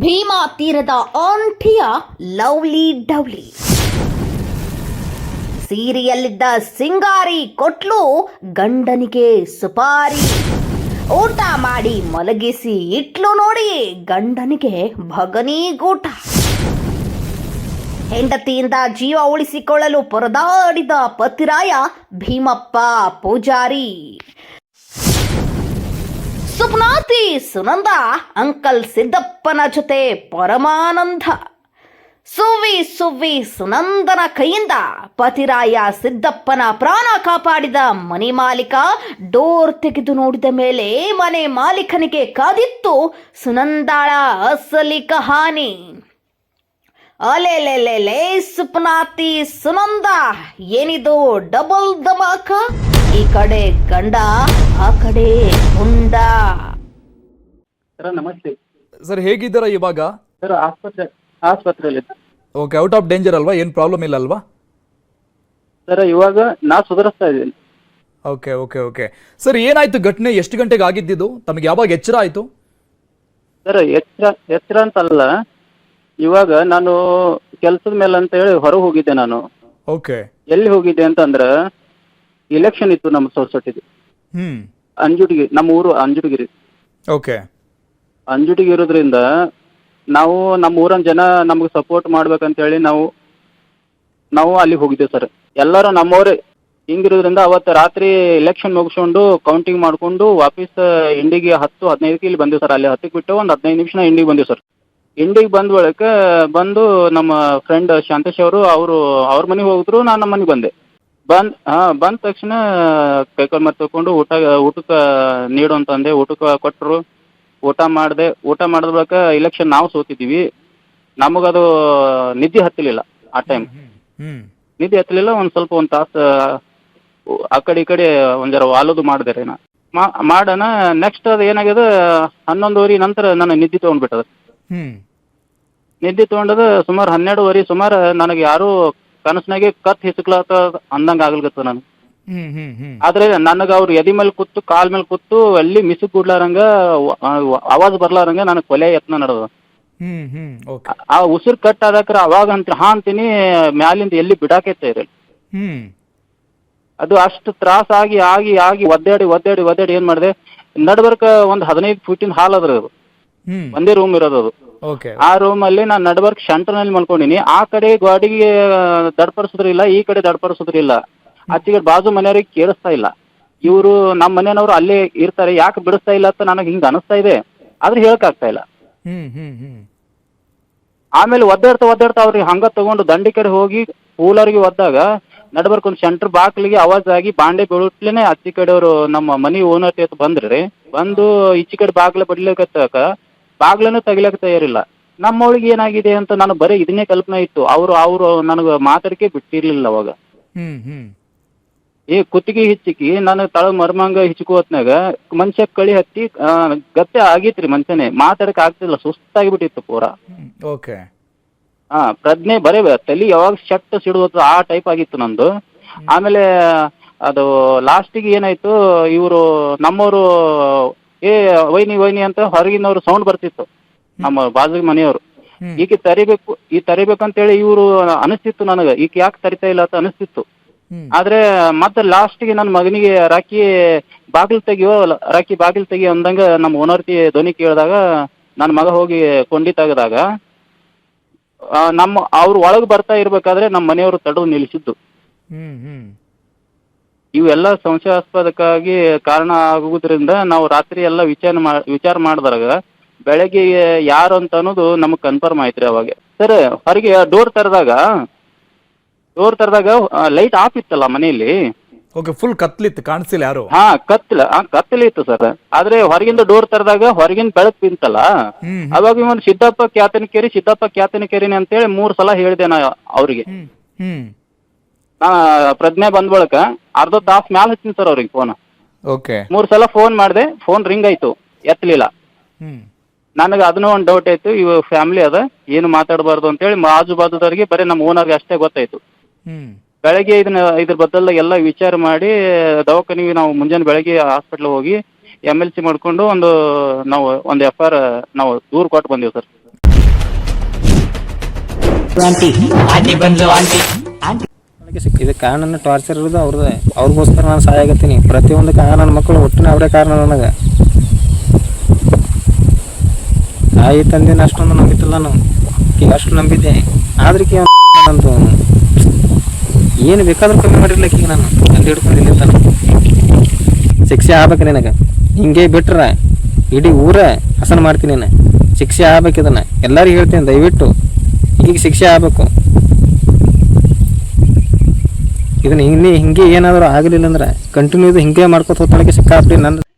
ಭೀಮಾ ತೀರದ ಆಂಟಿಯ ಲವ್ಲಿ ಡವ್ಲಿ. ಸೀರಿಯಲ್ಲಿದ್ದ ಸಿಂಗಾರಿ ಕೊಟ್ಲು ಗಂಡನಿಗೆ ಸುಪಾರಿ. ಊಟ ಮಾಡಿ ಮಲಗಿಸಿ ಇಟ್ಲು ನೋಡಿ ಗಂಡನಿಗೆ ಭಗನೀಗೂಟ. ಹೆಂಡತಿಯಿಂದ ಜೀವ ಉಳಿಸಿಕೊಳ್ಳಲು ಪರದಾಡಿದ ಪತಿರಾಯ ಭೀಮಪ್ಪ ಪೂಜಾರಿ. ಸುಪ್ನಾತಿ ಸುನಂದ ಅಂಕಲ್ ಸಿದ್ದಪ್ಪನ ಜೊತೆ ಪರಮಾನಂದ. ಸುವಿ ಸುವಿ ಸುನಂದನ ಕೈಯಿಂದ ಪತಿರಾಯ ಸಿದ್ದಪ್ಪನ ಪ್ರಾಣ ಕಾಪಾಡಿದ ಮನೆ ಮಾಲೀಕ ಡೋರ್ ತೆಗೆದು ನೋಡಿದ ಮೇಲೆ ಮನೆ ಮಾಲೀಕನಿಗೆ ಕಾದಿತ್ತು ಸುನಂದಾಳ ಅಸಲಿ ಕಹಾನಿ ಅಲೆಲೆಲೆಲೆ ಸುಪ್ನಾತಿ ಸುನಂದ, ಏನಿದು ಡಬಲ್ ದಮಾಕ ಈ ಕಡೆ ಗಂಡ, ಆ ಕಡೆ ಹುಂಡ ಸರ್ ನಮಸ್ತೆ. ಸರ್ ಹೇಗಿದ್ದೀರಾ ಇವಾಗ? ಸರ್ ಆಸ್ಪತ್ರೆ ಆಸ್ಪತ್ರೆಯಲ್ಲಿ. ಓಕೆ ಔಟ್ ಆಫ್ ಡೇಂಜರ್ ಅಲ್ವಾ? ಏನು ಪ್ರಾಬ್ಲಮ್ ಇಲ್ಲ ಅಲ್ವಾ? ಸರ್ ಇವಾಗ ನಾ ಸುಧಾರಿಸ್ತಾ ಇದ್ದೀನಿ. Okay okay okay. ಸರ್ ಏನಾಯ್ತು ಘಟನೆ? ಎಷ್ಟು ಗಂಟೆಗೆ ಆಗಿದ್ದಿದ್ದು ತಮಗೆ ಯಾವಾಗ ಎಚ್ಚರ ಆಯಿತು? ಸರ್ ಎಚ್ಚರ ಎಚ್ಚರ ಅಂತಲ್ಲ. ಇವಾಗ ನಾನು ಕೆಲಸದ ಮೇಲೆ ಅಂತ ಹೇಳಿ ಹೊರಗೆ ಹೋಗಿದ್ದೆ ನಾನು. ಓಕೆ. ಎಲ್ಲಿ ಹೋಗಿದ್ದೆ ಅಂತಂದ್ರೆ ಇಲೆಕ್ಷನ್ ಇತ್ತು ನಮ್ಮ ಸೊಸೈಟಿದು ಹ್ಮ್. ಅಂಜುಟಿಗಿ ನಮ್ಮ ಊರು ಅಂಜುಡಿಗಿರಿ. ಓಕೆ. ಅಂಜುಟಿಗಿ ಇರೋದ್ರಿಂದ ನಾವು ನಮ್ಮ ಊರನ್ ಜನ ನಮ್ಗೆ ಸಪೋರ್ಟ್ ಮಾಡ್ಬೇಕಂತ ಹೇಳಿ ನಾವು ನಾವು ಅಲ್ಲಿ ಹೋಗಿದ್ದೇವೆ ಸರ್ ಎಲ್ಲರೂ ನಮ್ಮವರೇ ಹಿಂಗಿರೋದ್ರಿಂದ ಅವತ್ತು ರಾತ್ರಿ ಎಲೆಕ್ಷನ್ ಮುಗಿಸ್ಕೊಂಡು ಕೌಂಟಿಂಗ್ ಮಾಡಿಕೊಂಡು ವಾಪಸ್ ಇಂಡಿಗೆ ಹತ್ತು, ಹದಿನೈದಕ್ಕೆ ಇಲ್ಲಿ ಬಂದೆ ಸರ್ ಅಲ್ಲಿ ಹತ್ತಕ್ಕೆ ಬಿಟ್ಟು ಒಂದು ಹದಿನೈದು ನಿಮಿಷ ಇಂಡಿಗೆ ಬಂದೆವು ಸರ್ ಇಂಡಿಗೆ ಬಂದ ಬಳಿಕ ಬಂದು ನಮ್ಮ ಫ್ರೆಂಡ್ ಶಾಂತೇಶ್ ಅವರು ಅವರು ಅವ್ರ ಮನೆಗೆ ಹೋಗಿದ್ರು, ನಾನು ನಮ್ಮ ಮನೆಗೆ ಬಂದೆ. ಬಂದ್, ಹಾಂ, ಬಂದ ತಕ್ಷಣ ಕೈಕಾಲು ಮತ್ತೆ ತಗೊಂಡು ಊಟ, ಊಟಕ್ಕೆ ನೀಡು ಅಂತಂದೆ ಊಟಕ್ಕೆ ಕೊಟ್ಟರು. ಊಟ ಮಾಡಿದೆ ಊಟ ಮಾಡಿದ ಬಳಿಕ ಇಲೆಕ್ಷನ್ ನಾವು ಸೋತಿದ್ದೀವಿ. ನಮಗದು ನಿದ್ದೆ ಹತ್ತಲಿಲ್ಲ ಆ ಟೈಮ್ ನಿದ್ದೆ ಹತ್ತಲಿಲ್ಲ ಒಂದು ಸ್ವಲ್ಪ ಒಂದು ತಾಸು ಆ ಕಡೆ ಈ ಕಡೆ ಒಂದರ ಜರ ವಾಲೋದು ಮಾಡಿದೆ ರೀ ನಾ ಮಾಡೋಣ ನೆಕ್ಸ್ಟ್ ಅದು ಏನಾಗ್ಯದ ಹನ್ನೊಂದುವರೆ ನಂತರ ನಾನು ನಿದ್ದೆ ತೊಗೊಂಡ್ಬಿಟ್ಟದ. ನಿದ್ದೆ ತೊಗೊಂಡದ ಸುಮಾರು ಹನ್ನೆರಡುವರೆ ಸುಮಾರು ನನಗೆ ಯಾರೂ ಕನಸಿನಾಗೆ ಕತ್ ಹಿಸ್ಕ್ಲತ್ತ ಅಂದಂಗ ಆಗ್ಲಿಕತ್ತ ನಾನು ಆದ್ರೆ ನನಗ ಅವ್ರು ಎದಿ ಮೇಲೆ ಕೂತು ಕಾಲ್ ಮೇಲೆ ಕೂತು ಅಲ್ಲಿ ಮಿಸು ಕೂಡ್ಲಾರಂಗ ಆವಾಜ್ ಬರ್ಲಾರಂಗ ನನಗ್ ಕೊಲೆ ಯತ್ನ ನಡೆದ ಆ ಉಸಿರು ಕಟ್ ಆದಕ್ರ ಅವಾಗ ಅಂತ ಹಾ ಅಂತೀನಿ ಮ್ಯಾಲಿಂದ ಎಲ್ಲಿ ಬಿಡಾಕೈತೆ ಇರಲಿ ಅದು ಅಷ್ಟು ತ್ರಾಸ ಆಗಿ ಆಗಿ ಆಗಿ ಒದ್ದಾಡಿ ಒದ್ದಾಡಿ ಒದ್ದಾಡಿ ಏನ್ ಮಾಡಿದೆ ನಡ್ಬರ್ಕ ಒಂದ್ ಹದಿನೈದು ಫೀಟಿನ ಹಾಲ್ ಅದ್ರ ಅದು. ಒಂದೇ ರೂಮ್ ಇರೋದು ಅದು. ಆ ರೂಮ್ ಅಲ್ಲಿ ನಾನ್ ನಡ್ಬರ್ಕ್ ಸೆಂಟರ್ನಲ್ಲಿ ಮಲ್ಕೊಂಡಿನಿ. ಆ ಕಡೆ ಗಾಡಿಗೆ ದಡ್ಪಡಿಸಿದ್ರಿಲ್ಲ ಈ ಕಡೆ ದಡ್ಪಡಿಸಿದ್ರಿಲ್ಲ ಆಚೆಗೆ ಬಾಜು ಮನೆಯವ್ರಿಗೆ ಕೇಳಿಸ್ತಾ ಇಲ್ಲ. ಇವರು ನಮ್ಮ ಮನೆಯವರು ಅಲ್ಲೇ ಇರ್ತಾರೆ ಯಾಕೆ ಬಿಡಿಸ್ತಾ ಇಲ್ಲ ಅಂತ ನನಗೆ ಹಿಂಗ ಅನಿಸ್ತಾ ಇದೆ. ಆದ್ರೆ ಹೇಳಕ್ಕಾಗ್ತಾ ಇಲ್ಲ. ಆಮೇಲೆ ಒದ್ದಾಡ್ತಾ ಒದ್ದಾಡ್ತಾ ಅವ್ರಿಗೆ ಹಂಗ ತಗೊಂಡು ದಂಡಿ ಕಡೆ ಹೋಗಿ ಕೂಲರ್ಗೆ ಒದ್ದಾಗ ನಡ್ಬರ್ಕ್ ಒಂದು ಸೆಂಟರ್ ಬಾಕ್ಲಿಗೆ ಆವಾಜ್ ಆಗಿ ಬಾಂಡೆ ಬೀಳುತ್ತಲೇನೆ ಅಚ್ಚಿ ಕಡೆಯವರು ನಮ್ಮ ಮನಿ ಓನರ್ ಅಂತ ಬಂದ್ರಿ ಬಂದು ಈಚೆ ಕಡೆ ಬಾಗ್ಲ ಬಡ್ಲಿಕತ್ತಾಕ ಬಾಗ್ಲನ್ನು ತಗಿಲಕ್ ತಯಾರಿಲ್ಲ. ನಮ್ಮವಳಿಗೆ ಏನಾಗಿದೆ ಅಂತ ನಾನು ಬರೀ ಇದನ್ನೇ ಕಲ್ಪನೆ ಇತ್ತು. ಅವರು ಅವರು ನನಗೆ ಮಾತಾಡಕ್ಕೆ ಬಿಟ್ಟಿರ್ಲಿಲ್ಲ ಅವಾಗ. ಹ್ಮ್ ಹ್ಞೂ ಈ ಕುತ್ತಿಗೆ ಹಿಚ್ಚಿಕಿ ನಾನು ತಳ ಮರ್ಮಂಗ ಹಿಚ್ಕೋತ್ನಾಗ ಮನುಷ್ಯ ಕಳಿ ಹತ್ತಿ ಆ, ಗತ್ತೆ ಆಗೈತ್ರಿ ಮನುಷ್ಯನೇ. ಮಾತಾಡಕ್ ಆಗ್ತಿಲ್ಲ ಸುಸ್ತಾಗಿ ಬಿಟ್ಟಿತ್ತು ಪೂರಾ ಓಕೆ. ಹಾ ಪ್ರಜ್ಞೆ ಬರೇ ತಲೆ ಯಾವಾಗ ಶಟ್ ಸಿಡುವುದು ಆ ಟೈಪ್ ಆಗಿತ್ತು ನಂದು. ಆಮೇಲೆ ಅದು ಲಾಸ್ಟಿಗೆ ಏನಾಯ್ತು ಇವರು ನಮ್ಮವರು ಏ ವೈನಿ ವೈನಿ ಅಂತ ಹೊರಗಿನವ್ರು ಸೌಂಡ್ ಬರ್ತಿತ್ತು. ನಮ್ಮ ಬಾಜು ಮನೆಯವರು. ಹ್ಮ್. ಈಕೆ ತರಿಬೇಕು ಈ ತರಿಬೇಕಂತೇಳಿ ಇವರು ಅನಿಸ್ತಿತ್ತು ನನಗೆ. ಈಕೆ ಯಾಕೆ ತರಿತಾ ಇಲ್ಲ ಅಂತ ಅನಿಸ್ತಿತ್ತು. ಆದ್ರೆ ಮತ್ತೆ ಲಾಸ್ಟಿಗೆ ನನ್ನ ಮಗನಿಗೆ ರಾಕಿ ಬಾಗಿಲು ತೆಗಿಯೋ ರಾಕಿ ಬಾಗಿಲು ತೆಗಿಯೋ ಅಂದಂಗ ನಮ್ಮ ಓನರ್ತಿ ಧ್ವನಿ ಕೇಳಿದಾಗ ನನ್ನ ಮಗ ಹೋಗಿ ಕೊಂಡಿ ತೆಗೆದಾಗ ನಮ್ಮ ಅವ್ರು ಒಳಗೆ ಬರ್ತಾ ಇರ್ಬೇಕಾದ್ರೆ ನಮ್ಮ ಮನೆಯವರು ತಡೆದು ನಿಲ್ಲಿಸಿದ್ದು ಇವೆಲ್ಲ ಸಂಶಯಾಸ್ಪದಕ್ಕಾಗಿ ಕಾರಣ ಆಗುವುದರಿಂದ ನಾವು ರಾತ್ರಿ ಎಲ್ಲ ವಿಚಾರ ವಿಚಾರ ಮಾಡಿದಾಗ ಬೆಳಗ್ಗೆ ಯಾರು ಅಂತ ಅನ್ನೋದು ನಮಗೆ ಕನ್ಫರ್ಮ್ ಆಯ್ತ್ರಿ ಅವಾಗ. ಸರ್ ಹೊರಗೆ ಡೋರ್ ತೆರೆದಾಗ ಡೋರ್ ತರದಾಗ ಲೈಟ್ ಆಫ್ ಇತ್ತಲ್ಲ ಮನೆಯಲ್ಲಿ? ಓಕೆ ಫುಲ್ ಕತ್ಲಿತ್ತು ಕಾಣಿಸಿಲ್ಲ ಯಾರು? ಹಾ ಕತ್ತಲ ಆ ಕತ್ತಲೆ ಇತ್ತು ಸರ್ ಆದ್ರೆ ಹೊರಗಿಂದ ಡೋರ್ ತರದಾಗ ಹೊರಗಿನ ಬೆಳಕು ಬಿಂತಲ್ಲ? ಹ್ಮ್ ಅವಾಗ ಇವನ್ ಸಿದ್ದಪ್ಪ ಕ್ಯಾತನಕೇರಿ ಸಿದ್ದಪ್ಪ ಕ್ಯಾತನಕೇರಿನಿ ಅಂತೇಳಿ ಮೂರ್ ಸಲ ಹೇಳಿದೆ ನಾ ಅವ್ರಿಗೆ. ಹ್ಮ್ ಹ್ಮ್. ನಾ ಪ್ರಜ್ಞೆ ಬಂದ ಬಳಿಕ ಅರ್ಧ ತಾಸು ಮ್ಯಾಲ ಹಚ್ಚಿನಿ ಸರ್ ಅವ್ರಿಗೆ ಫೋನ್ ಓಕೆ ಮೂರ್ ಸಲ ಫೋನ್ ಮಾಡಿದೆ ಫೋನ್ ರಿಂಗ್ ಆಯ್ತು ಎತ್ತಲಿಲ್ಲ ಹ್ಮ್. ನನಗೆ ಅದನ್ನೂ ಒಂದು ಡೌಟ್ ಆಯ್ತು ಇವ ಫ್ಯಾಮಿಲಿ ಅದ ಏನು ಮಾತಾಡಬಾರ್ದು ಅಂತೇಳಿ ಆಜು ಬಾಜುದವ್ರಿಗೆ ಬರೀ ನಮ್ಮ ಓನರ್ಗೆ ಅಷ್ಟೇ ಗೊತ್ತಾಯ್ತು. ಬೆಳಗ್ಗೆ ಇದನ್ನ ಇದ್ರ ಬದಲ ಎಲ್ಲ ವಿಚಾರ ಮಾಡಿ ದವಾಖಾನಿಗೆ ನಾವು ಮುಂಜಾನೆ ಬೆಳಗ್ಗೆ ಹಾಸ್ಪಿಟ್ಲ್ ಹೋಗಿ ಎಂ ಎಲ್ ಸಿ ಮಾಡ್ಕೊಂಡು ಒಂದು ನಾವು ಒಂದು ಎಫ್ ಆರ್ ನಾವು ದೂರು ಕೊಟ್ಟು ಬಂದೀವಿ ಸರ್. ಇದಕ್ಕೆ ಕಾರಣ ಟಾರ್ಚರ್ ಇರೋದು ಅವ್ರದ್ದೇ. ಅವ್ರಿಗೋಸ್ಕರ ನಾನು ಸಹಾಯ ಆಗತ್ತೀನಿ. ಪ್ರತಿಯೊಂದು ಕಾರಣ ನನ್ನ ಮಕ್ಕಳು ಒಟ್ಟಿನ ಅವರೇ ಕಾರಣ ನನಗೆ. ತಾಯಿ ತಂದೆ ಅಷ್ಟೊಂದು ನಂಬಿತ್ತಲ್ಲ ನಾನು. ಅಷ್ಟು ನಂಬಿದ್ದೆ. ಆದ್ರಿಕೆ ನಂದು. ಏನು ಬೇಕಾದ್ರೂ ಕಮ್ಮಿ ಮಾಡಿರ್ಲಿಕ್ಕೆ ನಾನು ಅಲ್ಲಿ ಹಿಡ್ಕೊಂಡಿಲ್ಲ ಶಿಕ್ಷೆ ಆಗ್ಬೇಕು ನಿನಗೆ. ಹಿಂಗೆ ಬಿಟ್ರೆ ಇಡೀ ಊರ ಹಸನ ಮಾಡ್ತೀನಿ ನಾನು. ಶಿಕ್ಷೆ ಆಗ್ಬೇಕು ಇದನ್ನ. ಎಲ್ಲರಿಗೂ ಹೇಳ್ತೀನಿ, ದಯವಿಟ್ಟು. ಈಗ ಶಿಕ್ಷೆ ಆಗ್ಬೇಕು. ಇದನ್ನ ಹಿಂಗೆ ಹಿಂಗೆ ಏನಾದರೂ ಆಗಲಿಲ್ಲ ಅಂದ್ರೆ ಕಂಟಿನ್ಯೂ ಹಿಂಗೆ ಮಾಡ್ಕೊತ ಹೋಗ್ತಾಳಕ್ಕೆ ಸಿಕ್ಕಾಪಿ ನನ್ನ